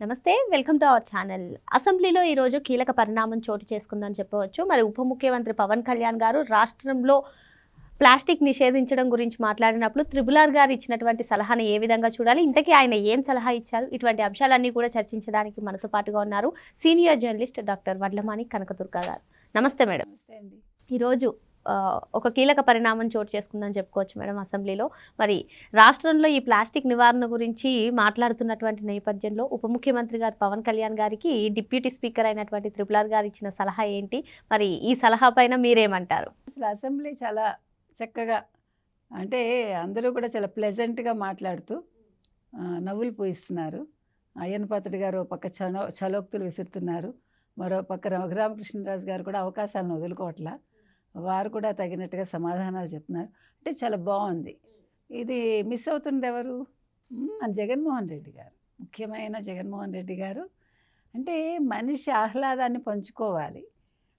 నమస్తే welcome to our channel. అసెంబ్లీలో ఈరోజు కీలక పరిణామం చోటు చేసుకుందని చెప్పవచ్చు. మరి ఉప ముఖ్యమంత్రి పవన్ కళ్యాణ్ గారు రాష్ట్రంలో ప్లాస్టిక్ నిషేధించడం గురించి మాట్లాడినప్పుడు త్రిబులార్ గారు ఇచ్చినటువంటి సలహాని ఏ విధంగా చూడాలి? ఇంతకీ ఆయన ఏం సలహా ఇచ్చారు? ఇటువంటి అంశాలన్నీ కూడా చర్చించడానికి మనతో పాటుగా ఉన్నారు senior journalist doctor Vadlamani Kanakadurga గారు. నమస్తే మేడం. ఈరోజు ఒక కీలక పరిణామం చోటు చేసుకుందని చెప్పుకోవచ్చు మేడం అసెంబ్లీలో. మరి రాష్ట్రంలో ఈ ప్లాస్టిక్ నివారణ గురించి మాట్లాడుతున్నటువంటి నేపథ్యంలో ఉప ముఖ్యమంత్రి గారు పవన్ కళ్యాణ్ గారికి డిప్యూటీ స్పీకర్ అయినటువంటి త్రిపులార్ గారు ఇచ్చిన సలహా ఏంటి? మరి ఈ సలహా పైన మీరేమంటారు? అసలు అసెంబ్లీ చాలా చక్కగా అంటే అందరూ కూడా చాలా ప్లెజెంట్గా మాట్లాడుతూ నవ్వులు పూయిస్తున్నారు. అయ్యన్ పాత్రుడు గారు ఒక పక్క చలో చలోక్తులు విసురుతున్నారు. మరో పక్క రఘురామకృష్ణరాజు గారు కూడా అవకాశాలను వదులుకోవట్లా. వారు కూడా తగినట్టుగా సమాధానాలు చెప్తున్నారు. అంటే చాలా బాగుంది. ఇది మిస్ అవుతుంది ఎవరు మన జగన్మోహన్ రెడ్డి గారు. ముఖ్యమైన జగన్మోహన్ రెడ్డి గారు. అంటే మనిషి ఆహ్లాదాన్ని పంచుకోవాలి.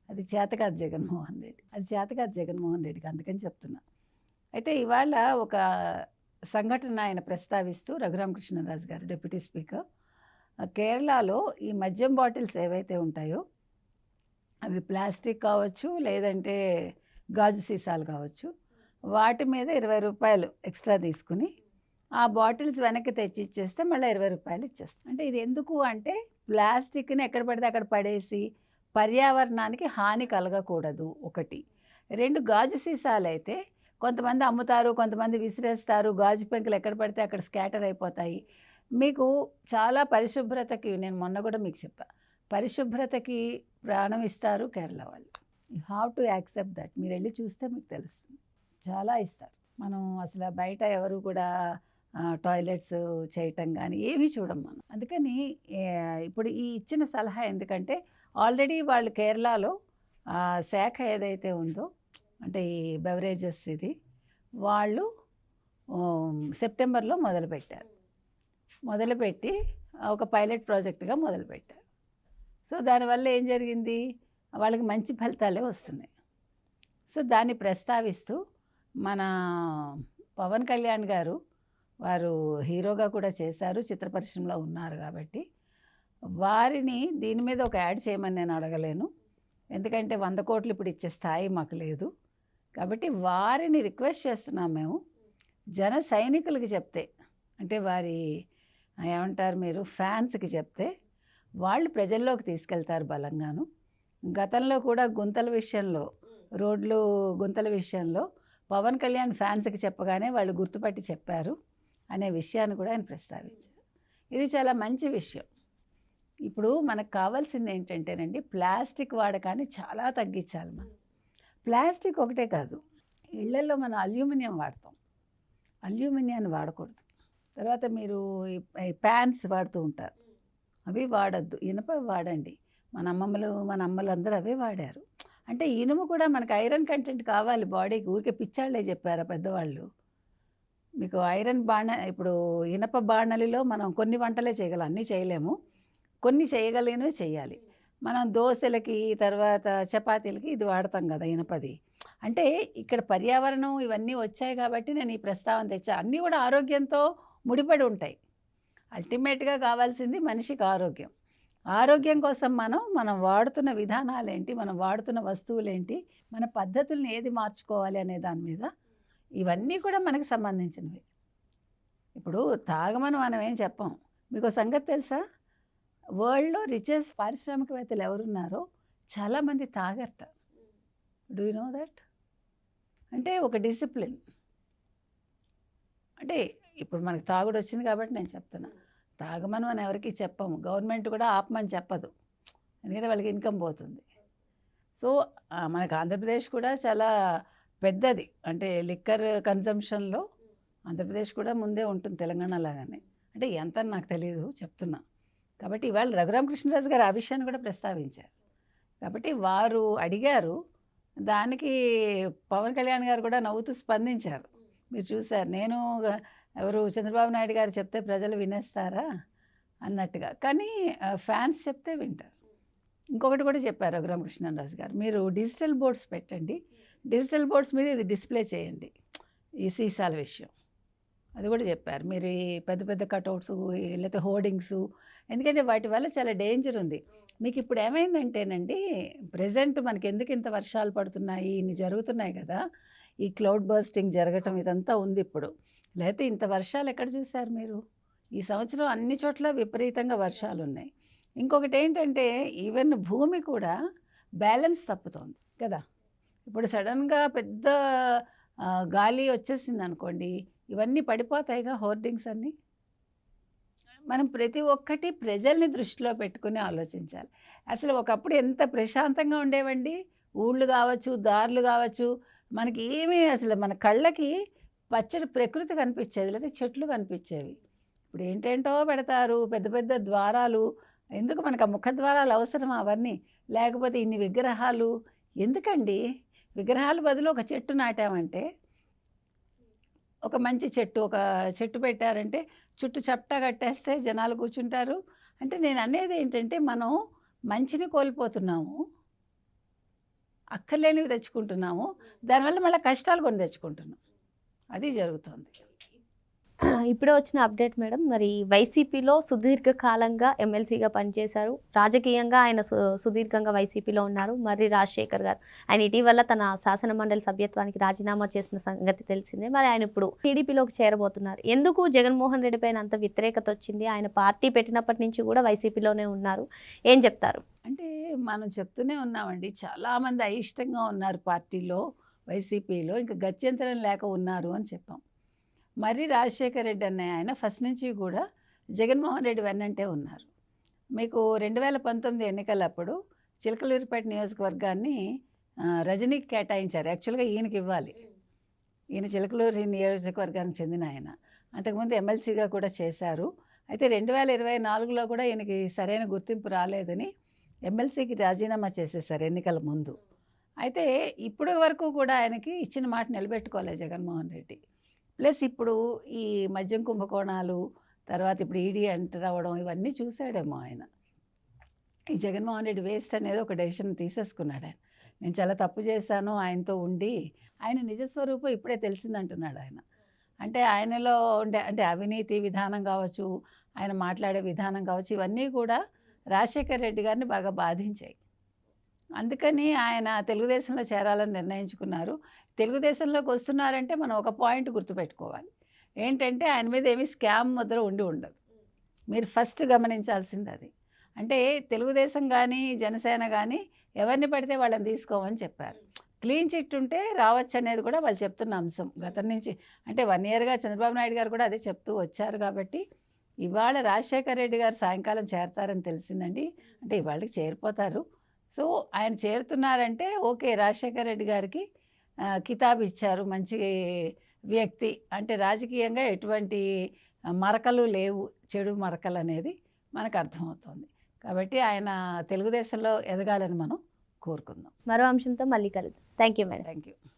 అది చేతకాదు జగన్మోహన్ రెడ్డి. అది చేతకాదు జగన్మోహన్ రెడ్డికి అందుకని చెప్తున్నా. అయితే ఇవాళ ఒక సంఘటన ఆయన ప్రస్తావిస్తూ రఘురామకృష్ణరాజు గారు డిప్యూటీ స్పీకర్ కేరళలో ఈ మద్యం బాటిల్స్ ఏవైతే ఉంటాయో అవి ప్లాస్టిక్ కావచ్చు లేదంటే గాజు సీసాలు కావచ్చు. వాటి మీద ఇరవై రూపాయలు ఎక్స్ట్రా తీసుకుని ఆ బాటిల్స్ వెనక్కి తెచ్చి ఇచ్చేస్తే మళ్ళీ ఇరవై రూపాయలు ఇచ్చేస్తాం. అంటే ఇది ఎందుకు అంటే ప్లాస్టిక్ని ఎక్కడ పడితే అక్కడ పడేసి పర్యావరణానికి హాని కలగకూడదు ఒకటి. రెండు గాజు సీసాలు అయితే కొంతమంది అమ్ముతారు కొంతమంది విసిరేస్తారు గాజు పెంకులు ఎక్కడ పడితే అక్కడ స్కాటర్ అయిపోతాయి. మీకు చాలా పరిశుభ్రతకి నేను మొన్న కూడా మీకు చెప్పా పరిశుభ్రతకి ప్రాణం ఇస్తారు కేరళ వాళ్ళు. You have to accept that మీరు వెళ్ళి చూస్తే మీకు తెలుస్తుంది. చాలా ఇస్తారు. మనం అసలు బయట ఎవరు కూడా టాయిలెట్స్ చేయటం కానీ ఏమీ చూడం మనం. అందుకని ఇప్పుడు ఈ ఇచ్చిన సలహా ఎందుకంటే ఆల్రెడీ వాళ్ళు కేరళలో శాఖ ఏదైతే ఉందో అంటే ఈ బెవరేజెస్ ఇది వాళ్ళు సెప్టెంబర్లో మొదలుపెట్టారు. మొదలుపెట్టి ఒక పైలట్ ప్రాజెక్ట్గా మొదలుపెట్టారు. సో దానివల్ల ఏం జరిగింది? వాళ్ళకి మంచి ఫలితాలే వస్తున్నాయి. సో దాన్ని ప్రస్తావిస్తూ మన పవన్ కళ్యాణ్ గారు వారు హీరోగా కూడా చేశారు చిత్ర పరిశ్రమలో ఉన్నారు కాబట్టి. వారిని దీని మీద ఒక యాడ్ చేయమని నేను అడగలేను. ఎందుకంటే వంద కోట్లు ఇప్పుడు ఇచ్చే స్థాయి మాకు లేదు. కాబట్టి వారిని రిక్వెస్ట్ చేస్తున్నాం మేము. జన సైనికులకి చెప్తే అంటే వారి ఏమంటారు మీరు ఫ్యాన్స్కి చెప్తే వాళ్ళు ప్రజల్లోకి తీసుకెళ్తారు బలంగాను. గతంలో కూడా గుంతల విషయంలో రోడ్లు గుంతల విషయంలో పవన్ కళ్యాణ్ ఫ్యాన్స్కి చెప్పగానే వాళ్ళు గుర్తుపట్టి చెప్పారు అనే విషయాన్ని కూడా ఆయన ప్రస్తావించారు. ఇది చాలా మంచి విషయం. ఇప్పుడు మనకు కావాల్సింది ఏంటంటేనండి ప్లాస్టిక్ వాడకాన్ని చాలా తగ్గించాలి మనం. ప్లాస్టిక్ ఒకటే కాదు ఇళ్ళలో మనం అల్యూమినియం వాడతాం. అల్యూమినియాన్ని వాడకూడదు. తర్వాత మీరు ప్యాన్స్ వాడుతూ ఉంటారు. అవి వాడద్దు. ఇనుప వాడండి. మన అమ్మమ్మలు మన అమ్మలు అందరూ అవే వాడారు. అంటే ఇనుము కూడా మనకు ఐరన్ కంటెంట్ కావాలి బాడీకి. ఊరికే పిచ్చాళ్ళే చెప్పారా పెద్దవాళ్ళు? మీకు ఐరన్ బాణ ఇప్పుడు ఇనప బాణలిలో మనం కొన్ని వంటలే చేయగలం. అన్నీ చేయలేము. కొన్ని చేయగలిగినవి చేయాలి. మనం దోశలకి తర్వాత చపాతీలకి ఇది వాడతాం కదా ఇనపది. అంటే ఇక్కడ పర్యావరణం ఇవన్నీ వచ్చాయి కాబట్టి నేను ఈ ప్రస్తావన తెచ్చా. అన్నీ కూడా ఆరోగ్యంతో ముడిపడి ఉంటాయి. అల్టిమేట్గా కావాల్సింది మనిషికి ఆరోగ్యం. ఆరోగ్యం కోసం మనం మనం వాడుతున్న విధానాలు ఏంటి మనం వాడుతున్న వస్తువులు ఏంటి మన పద్ధతుల్ని ఏది మార్చుకోవాలి అనే దాని మీద ఇవన్నీ కూడా మనకి సంబంధించినవి. ఇప్పుడు తాగమని మనం ఏం చెప్పం. మీకు సంగతి తెలుసా? వరల్డ్లో రిచెస్ పారిశ్రామికవేత్తలు ఎవరున్నారో చాలామంది తాగట డూ యూ నో దట్ అంటే ఒక డిసిప్లిన్ అంటే ఇప్పుడు మనకి తాగుడు వచ్చింది కాబట్టి నేను చెప్తున్నా. తాగమని మనం ఎవరికి చెప్పము. గవర్నమెంట్ కూడా ఆపమని చెప్పదు. ఎందుకంటే వాళ్ళకి ఇన్కమ్ పోతుంది. సో మనకు ఆంధ్రప్రదేశ్ కూడా చాలా పెద్దది. అంటే లిక్కర్ కన్జంప్షన్లో ఆంధ్రప్రదేశ్ కూడా ముందే ఉంటుంది తెలంగాణ లాగానే అంటే ఎంత అని నాకు తెలియదు చెప్తున్నా. కాబట్టి ఇవాళ రఘురామకృష్ణరాజు గారు ఆ విషయాన్ని కూడా ప్రస్తావించారు. కాబట్టి వారు అడిగారు దానికి పవన్ కళ్యాణ్ గారు కూడా నవ్వుతూ స్పందించారు. మీరు చూశారు నేను ఎవరు చంద్రబాబు నాయుడు గారు చెప్తే ప్రజలు వినేస్తారా అన్నట్టుగా. కానీ ఫ్యాన్స్ చెప్తే వింటారు. ఇంకొకటి కూడా చెప్పారు రఘురామకృష్ణరాజు గారు. మీరు డిజిటల్ బోర్డ్స్ పెట్టండి. డిజిటల్ బోర్డ్స్ మీద ఇది డిస్ప్లే చేయండి. ఈ సీసాల విషయం. అది కూడా చెప్పారు. మీరు ఈ పెద్ద పెద్ద కటౌట్స్ లేకపోతే హోర్డింగ్స్ ఎందుకంటే వాటి వల్ల చాలా డేంజర్ ఉంది. మీకు ఇప్పుడు ఏమైందంటేనండి ప్రజెంట్ మనకి ఎందుకు ఇంత వర్షాలు పడుతున్నాయి ఇన్ని జరుగుతున్నాయి కదా ఈ క్లౌడ్ బర్స్టింగ్ జరగటం ఇదంతా ఉంది ఇప్పుడు. లేకపోతే ఇంత వర్షాలు ఎక్కడ చూశారు మీరు? ఈ సంవత్సరం అన్ని చోట్ల విపరీతంగా వర్షాలు ఉన్నాయి ఇంకొకటి ఏంటంటే ఈవెన్ భూమి కూడా బ్యాలెన్స్ తప్పుతోంది కదా. ఇప్పుడు సడన్గా పెద్ద గాలి వచ్చేసింది అనుకోండి ఇవన్నీ పడిపోతాయిగా హోర్డింగ్స్ అన్నీ? మనం ప్రతి ఒక్కటి ప్రజల్ని దృష్టిలో పెట్టుకుని ఆలోచించాలి. అసలు ఒకప్పుడు ఎంత ప్రశాంతంగా ఉండేవండి? ఊళ్ళు కావచ్చు దారులు కావచ్చు మనకి ఏమీ అసలు మన కళ్ళకి పచ్చడి ప్రకృతి కనిపించేది లేదా చెట్లు కనిపించేవి. ఇప్పుడు ఏంటేంటో పెడతారు పెద్ద పెద్ద ద్వారాలు. ఎందుకు మనకు ఆ ముఖద్వారాలు అవసరం అవన్నీ? లేకపోతే ఇన్ని విగ్రహాలు? ఎందుకండి? విగ్రహాల బదులు ఒక చెట్టు నాటామంటే ఒక మంచి చెట్టు ఒక చెట్టు పెట్టారంటే చుట్టూ చప్టా కట్టేస్తే జనాలు కూర్చుంటారు. అంటే నేను అనేది ఏంటంటే మనం మంచిని కోల్పోతున్నాము అక్కర్లేనివి తెచ్చుకుంటున్నాము. దానివల్ల మళ్ళీ కష్టాలు కొని తెచ్చుకుంటున్నాం. అది జరుగుతుంది. ఇప్పుడే వచ్చిన అప్డేట్ మేడం మరి వైసీపీలో సుదీర్ఘ కాలంగా ఎమ్మెల్సీగా పనిచేశారు. రాజకీయంగా ఆయన సుదీర్ఘంగా వైసీపీలో ఉన్నారు. మరి రాజశేఖర్ గారు ఆయన ఇటీవల తన శాసన మండలి సభ్యత్వానికి రాజీనామా చేసిన సంగతి తెలిసిందే. మరి ఆయన ఇప్పుడు టీడీపీలోకి చేరబోతున్నారు. ఎందుకు జగన్మోహన్ రెడ్డి పైన అంత వ్యతిరేకత వచ్చింది? ఆయన పార్టీ పెట్టినప్పటి నుంచి కూడా వైసీపీలోనే ఉన్నారు. ఏం చెప్తారు? అంటే మనం చెప్తూనే ఉన్నామండి. చాలామంది అయిష్టంగా ఉన్నారు పార్టీలో. వైసీపీలో ఇంకా గత్యంతరం లేక ఉన్నారు అని చెప్పాం. మరి రాజశేఖర రెడ్డి అనే ఆయన ఫస్ట్ నుంచి కూడా జగన్మోహన్ రెడ్డి వెన్నంటే ఉన్నారు. మీకు రెండు వేల పంతొమ్మిది ఎన్నికలప్పుడు చిలకలూరిపేట నియోజకవర్గాన్ని రజనీకి కేటాయించారు. యాక్చువల్గా ఈయనకి ఇవ్వాలి. ఈయన చిలకలూరి నియోజకవర్గానికి చెందిన ఆయన. అంతకుముందు ఎమ్మెల్సీగా కూడా చేశారు. అయితే రెండు వేల ఇరవై నాలుగులో కూడా ఈయనకి సరైన గుర్తింపు రాలేదని ఎమ్మెల్సీకి రాజీనామా చేసేసారు ఎన్నికల ముందు. అయితే ఇప్పటి వరకు కూడా ఆయనకి ఇచ్చిన మాట నిలబెట్టుకోలేదు జగన్మోహన్ రెడ్డి. ప్లస్ ఇప్పుడు ఈ మద్యం కుంభకోణాలు తర్వాత ఇప్పుడు ఈడీ ఎంటర్ అవ్వడం ఇవన్నీ చూశాడేమో ఆయన. ఈ జగన్మోహన్ రెడ్డి వేస్ట్ అనేది ఒక డెసిషన్ తీసేసుకున్నాడు ఆయన. నేను చాలా తప్పు చేశాను ఆయనతో ఉండి. ఆయన నిజస్వరూపం ఇప్పుడే తెలిసిందంటున్నాడు ఆయన. అంటే ఆయనలో ఉండే అంటే అవినీతి విధానం కావచ్చు ఆయన మాట్లాడే విధానం కావచ్చు ఇవన్నీ కూడా రాజశేఖర్ రెడ్డి గారిని బాగా బాధించాయి. అందుకని ఆయన తెలుగుదేశంలో చేరాలని నిర్ణయించుకున్నారు. తెలుగుదేశంలోకి వస్తున్నారంటే మనం ఒక పాయింట్ గుర్తుపెట్టుకోవాలి. ఏంటంటే ఆయన మీద ఏమీ స్కామ్ ముద్ర ఉండి ఉండదు. మీరు ఫస్ట్ గమనించాల్సింది అది. అంటే తెలుగుదేశం కానీ జనసేన కానీ ఎవరిని పడితే వాళ్ళని తీసుకోమని చెప్పారు. క్లీన్ చిట్ ఉంటే రావచ్చు అనేది కూడా వాళ్ళు చెప్తున్న అంశం. గతం నుంచి అంటే వన్ ఇయర్గా చంద్రబాబు నాయుడు గారు కూడా అదే చెప్తూ వచ్చారు కాబట్టి ఇవాళ రాజశేఖర రెడ్డి గారు సాయంకాలం చేరతారని తెలిసిందండి. అంటే ఇవాళకి చేరిపోతారు. సో ఆయన చేరుతున్నారంటే ఓకే రాజశేఖర రెడ్డి గారికి కితాబ్ ఇచ్చారు మంచి వ్యక్తి. అంటే రాజకీయంగా ఎటువంటి మరకలు లేవు. చెడు మరకలు అనేది మనకు అర్థమవుతుంది. కాబట్టి ఆయన తెలుగుదేశంలో ఎదగాలని మనం కోరుకుందాం. మరో అంశంతో మళ్ళీ కలుద్దాం. Thank you madam. Thank you